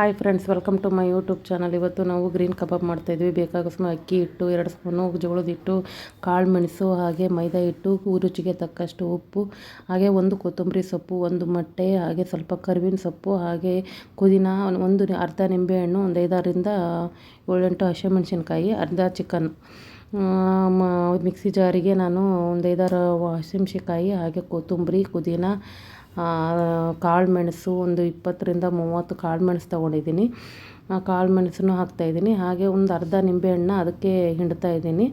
Hi friends, welcome to my YouTube channel. ಇವತ್ತು ನಾವು green ಕಬಾಬ್ ಮಾಡ್ತಾಯಿದ್ವಿ ಬೇಕಾಗೋ ಸ್ಮ ಅಕ್ಕಿ ಹಿಟ್ಟು, ಎರಡು ಸ್ಪೂನು ಜೋಳದ ಹಿಟ್ಟು, ಕಾಳು ಮೆಣಸು, ಹಾಗೆ ಮೈದಾ ಹಿಟ್ಟು, ರುಚಿಗೆ ತಕ್ಕಷ್ಟು ಉಪ್ಪು, ಹಾಗೆ ಒಂದು ಕೊತ್ತಂಬರಿ ಸೊಪ್ಪು, ಒಂದು ಮೊಟ್ಟೆ, ಹಾಗೆ ಸ್ವಲ್ಪ ಕರಿವಿನ ಸೊಪ್ಪು, ಹಾಗೆ ಪುದೀನ, ಒಂದು ಅರ್ಧ ನಿಂಬೆಹಣ್ಣು, ಒಂದು ಐದಾರರಿಂದ ಏಳೆಂಟು ಹಸಿಮೆಣಸಿನ್ಕಾಯಿ, ಅರ್ಧ ಚಿಕನ್. ಮಿಕ್ಸಿ ಜಾರಿಗೆ ನಾನು ಒಂದು ಐದಾರು ಹಸಿಮೆಣ್ಸಿನ್ಕಾಯಿ, ಹಾಗೆ ಕೊತ್ತಂಬರಿ, ಪುದೀನ ಕಾಳು ಮೆಣಸು ಒಂದು ಇಪ್ಪತ್ತರಿಂದ ಮೂವತ್ತು ಕಾಳು ಮೆಣಸು ತೊಗೊಂಡಿದ್ದೀನಿ. ಆ, ಕಾಳು ಮೆಣಸನ್ನು ಹಾಕ್ತಾಯಿದ್ದೀನಿ ಹಾಗೆ ಒಂದು ಅರ್ಧ ನಿಂಬೆಹಣ್ಣು ಅದಕ್ಕೆ ಹಿಂಡ್ತಾ ಇದ್ದೀನಿ.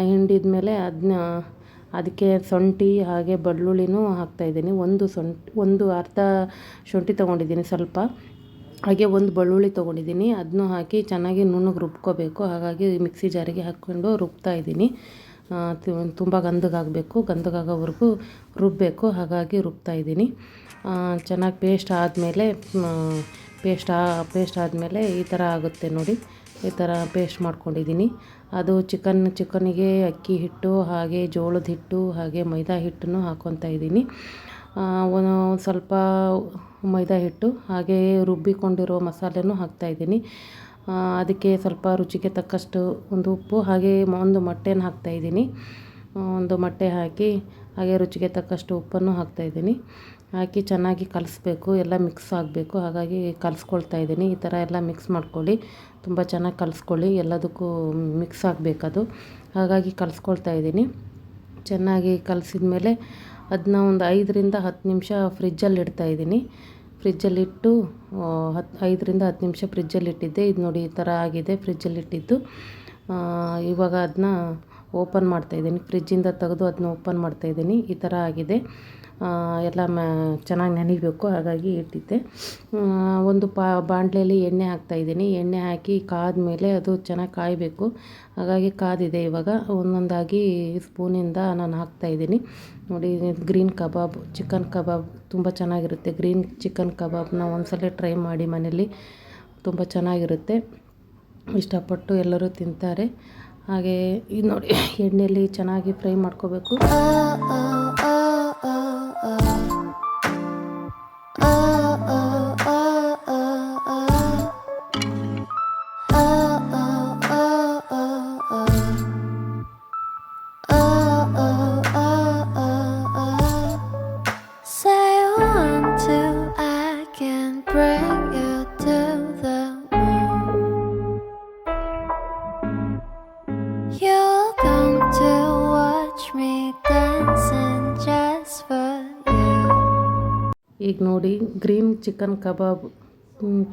ಹಿಂಡಿದ ಮೇಲೆ ಅದನ್ನ ಅದಕ್ಕೆ ಶುಂಠಿ ಹಾಗೆ ಬೆಳ್ಳುಳ್ಳಿನೂ ಹಾಕ್ತಾಯಿದ್ದೀನಿ ಒಂದು ಶುಂಠಿ, ಒಂದು ಅರ್ಧ ಶುಂಠಿ ತೊಗೊಂಡಿದ್ದೀನಿ ಸ್ವಲ್ಪ. ಹಾಗೆ ಒಂದು ಬೆಳ್ಳುಳ್ಳಿ ತೊಗೊಂಡಿದ್ದೀನಿ. ಅದನ್ನೂ ಹಾಕಿ ಚೆನ್ನಾಗಿ ನುಣ್ಣಗೆ ರುಬ್ಕೋಬೇಕು. ಹಾಗಾಗಿ ಮಿಕ್ಸಿ ಜಾರಿಗೆ ಹಾಕ್ಕೊಂಡು ರುಬ್ತಾ ಇದ್ದೀನಿ. ತುಂಬ ಗಂಧಗಾಗಬೇಕು, ಗಂಧಗಾಗೋವರೆಗೂ ರುಬ್ಬಬೇಕು ಹಾಗಾಗಿ ರುಬ್ತಾ ಇದ್ದೀನಿ. ಚೆನ್ನಾಗಿ ಪೇಸ್ಟ್ ಆದಮೇಲೆ ಪೇಸ್ಟ್ ಪೇಸ್ಟ್ ಆದಮೇಲೆ ಈ ಥರ ಆಗುತ್ತೆ ನೋಡಿ, ಈ ಥರ ಪೇಸ್ಟ್ ಮಾಡ್ಕೊಂಡಿದ್ದೀನಿ. ಅದು ಚಿಕನ್ ಚಿಕನಿಗೆ ಅಕ್ಕಿ ಹಿಟ್ಟು, ಹಾಗೆ ಜೋಳದ ಹಿಟ್ಟು, ಹಾಗೆ ಮೈದಾ ಹಿಟ್ಟನ್ನು ಹಾಕ್ಕೊತಾ ಇದ್ದೀನಿ. ಒಂದು ಸ್ವಲ್ಪ ಮೈದಾ ಹಿಟ್ಟು, ಹಾಗೆ ರುಬ್ಬಿಕೊಂಡಿರೋ ಮಸಾಲೆನೂ ಹಾಕ್ತಾಯಿದ್ದೀನಿ ಅದಕ್ಕೆ ಸ್ವಲ್ಪ ರುಚಿಗೆ ತಕ್ಕಷ್ಟು ಒಂದು ಉಪ್ಪು, ಹಾಗೆ ಒಂದು ಮೊಟ್ಟೆನ ಹಾಕ್ತಾಯಿದ್ದೀನಿ ಒಂದು ಮೊಟ್ಟೆ ಹಾಕಿ, ಹಾಗೆ ರುಚಿಗೆ ತಕ್ಕಷ್ಟು ಉಪ್ಪನ್ನು ಹಾಕ್ತಾಯಿದ್ದೀನಿ ಹಾಕಿ ಚೆನ್ನಾಗಿ ಕಲಿಸ್ಬೇಕು, ಎಲ್ಲ ಮಿಕ್ಸ್ ಆಗಬೇಕು. ಹಾಗಾಗಿ ಕಲಿಸ್ಕೊಳ್ತಾ ಇದ್ದೀನಿ. ಈ ಥರ ಎಲ್ಲ ಮಿಕ್ಸ್ ಮಾಡ್ಕೊಳ್ಳಿ. ತುಂಬ ಚೆನ್ನಾಗಿ ಕಲಿಸ್ಕೊಳ್ಳಿ. ಎಲ್ಲದಕ್ಕೂ ಮಿಕ್ಸ್ ಆಗಬೇಕದು. ಹಾಗಾಗಿ ಕಲಿಸ್ಕೊಳ್ತಾ ಇದ್ದೀನಿ. ಚೆನ್ನಾಗಿ ಕಲಸಿದ ಮೇಲೆ ಅದನ್ನ ಒಂದು ಐದರಿಂದ ಹತ್ತು ನಿಮಿಷ ಫ್ರಿಜ್ಜಲ್ಲಿ ಇಡ್ತಾಯಿದ್ದೀನಿ ಫ್ರಿಜ್ಜಲ್ಲಿಟ್ಟು ಹತ್ತು ಐದರಿಂದ ಹತ್ತು ನಿಮಿಷ ಫ್ರಿಜ್ಜಲ್ಲಿಟ್ಟಿದ್ದೆ. ಇದು ನೋಡಿ ಈ ಥರ ಆಗಿದೆ ಫ್ರಿಜ್ಜಲ್ಲಿಟ್ಟಿದ್ದು. ಇವಾಗ ಅದನ್ನ ಓಪನ್ ಮಾಡ್ತಾ ಇದ್ದೀನಿ. ಫ್ರಿಜ್ಜಿಂದ ತೆಗೆದು ಅದನ್ನ ಓಪನ್ ಮಾಡ್ತಾ ಇದ್ದೀನಿ. ಈ ಥರ ಆಗಿದೆ. ಎಲ್ಲ ಮ, ಚೆನ್ನಾಗಿ ನೆನಿಬೇಕು. ಹಾಗಾಗಿ ಇಟ್ಟಿದ್ದೆ. ಒಂದು ಪಾ, ಬಾಣಲೆಯಲ್ಲಿ ಎಣ್ಣೆ ಹಾಕ್ತಾಯಿದ್ದೀನಿ ಎಣ್ಣೆ ಹಾಕಿ ಕಾದ ಮೇಲೆ ಅದು ಚೆನ್ನಾಗಿ ಕಾಯಬೇಕು. ಹಾಗಾಗಿ ಕಾದಿದೆ ಇವಾಗ. ಒಂದೊಂದಾಗಿ ಸ್ಪೂನಿಂದ ನಾನು ಹಾಕ್ತಾಯಿದ್ದೀನಿ ನೋಡಿ, ಗ್ರೀನ್ ಕಬಾಬ್, ಚಿಕನ್ ಕಬಾಬ್ ತುಂಬ ಚೆನ್ನಾಗಿರುತ್ತೆ. ಗ್ರೀನ್ ಚಿಕನ್ ಕಬಾಬ್ನ ಒಂದ್ಸಲ ಟ್ರೈ ಮಾಡಿ ಮನೇಲಿ ತುಂಬ ಚೆನ್ನಾಗಿರುತ್ತೆ. ಇಷ್ಟಪಟ್ಟು ಎಲ್ಲರೂ ತಿಂತಾರೆ. ಹಾಗೆ ಇದು ನೋಡಿ ಎಣ್ಣೆಯಲ್ಲಿ ಚೆನ್ನಾಗಿ ಫ್ರೈ ಮಾಡ್ಕೋಬೇಕು. Say one, two, I can bring ಈಗ ನೋಡಿ ಗ್ರೀನ್ ಚಿಕನ್ ಕಬಾಬ್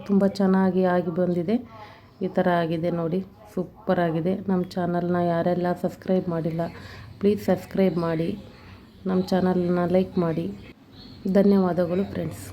ತುಂಬ ಚೆನ್ನಾಗಿ ಆಗಿ ಬಂದಿದೆ. ಈ ಥರ ಆಗಿದೆ ನೋಡಿ ಸೂಪರ್ ಆಗಿದೆ. ನಮ್ಮ ಚಾನಲ್ನ ಯಾರೆಲ್ಲ ಸಬ್ಸ್ಕ್ರೈಬ್ ಮಾಡಿಲ್ಲ ಪ್ಲೀಸ್ ಸಬ್ಸ್ಕ್ರೈಬ್ ಮಾಡಿ. ನಮ್ಮ ಚಾನಲ್ನ ಲೈಕ್ ಮಾಡಿ. ಧನ್ಯವಾದಗಳು ಫ್ರೆಂಡ್ಸ್